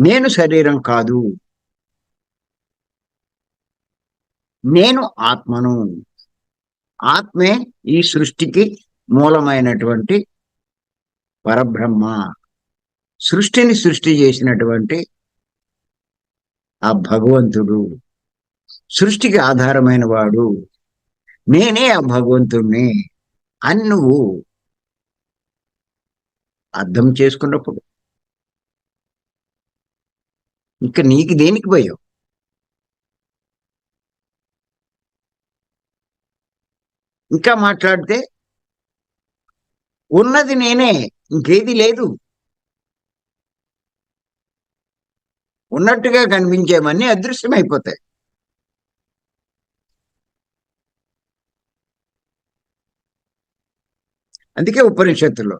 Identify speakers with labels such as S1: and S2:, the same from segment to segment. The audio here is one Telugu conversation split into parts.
S1: నేను శరీరం కాదు. నేను ఆత్మను. ఆత్మే ఈ సృష్టికి మూలమైనటువంటి పరబ్రహ్మ. సృష్టిని సృష్టి చేసినటువంటి ఆ భగవంతుడు. సృష్టికి ఆధారమైన వాడు. నేనే ఆ భగవంతుణ్ణి అని నువ్వు అర్థం చేసుకున్నప్పుడు ఇంకా నీకు దేనికి భయం? ఇంకా మాట్లాడితే ఉన్నది నేనే ఇంకేది లేదు. ఉన్నట్టుగా కనిపించేవన్నీ అదృశ్యమైపోతాయి. అందుకే ఉపనిషత్తులో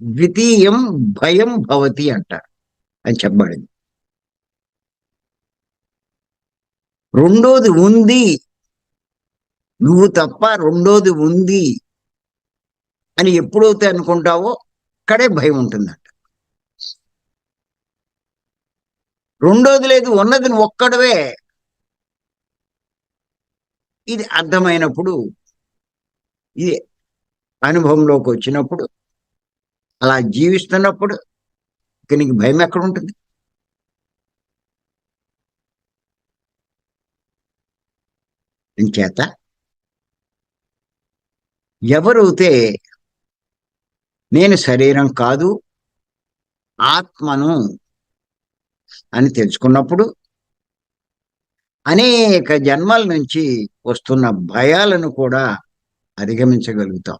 S1: ద్వితీయం భయం భవతి అంట అని చెప్పబడింది. రెండోది ఉంది. నువ్వు తప్ప రెండోది ఉంది అని ఎప్పుడైతే అనుకుంటావో అక్కడే భయం ఉంటుందంట. రెండోది లేదు ఉన్నది నువ్వు ఒక్కడవే. ఇది అర్థమైనప్పుడు ఇది అనుభవంలోకి వచ్చినప్పుడు అలా జీవిస్తున్నప్పుడు ఇక నీకు భయం ఎక్కడ ఉంటుంది? ఇంచేత ఎవరైతే నేను శరీరం కాదు ఆత్మను అని తెలుసుకున్నప్పుడు అనేక జన్మల నుంచి వస్తున్న భయాలను కూడా అధిగమించగలుగుతాం.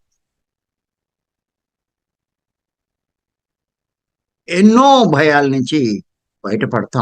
S1: ఎన్నో భయాల నుంచి బయటపడతాం.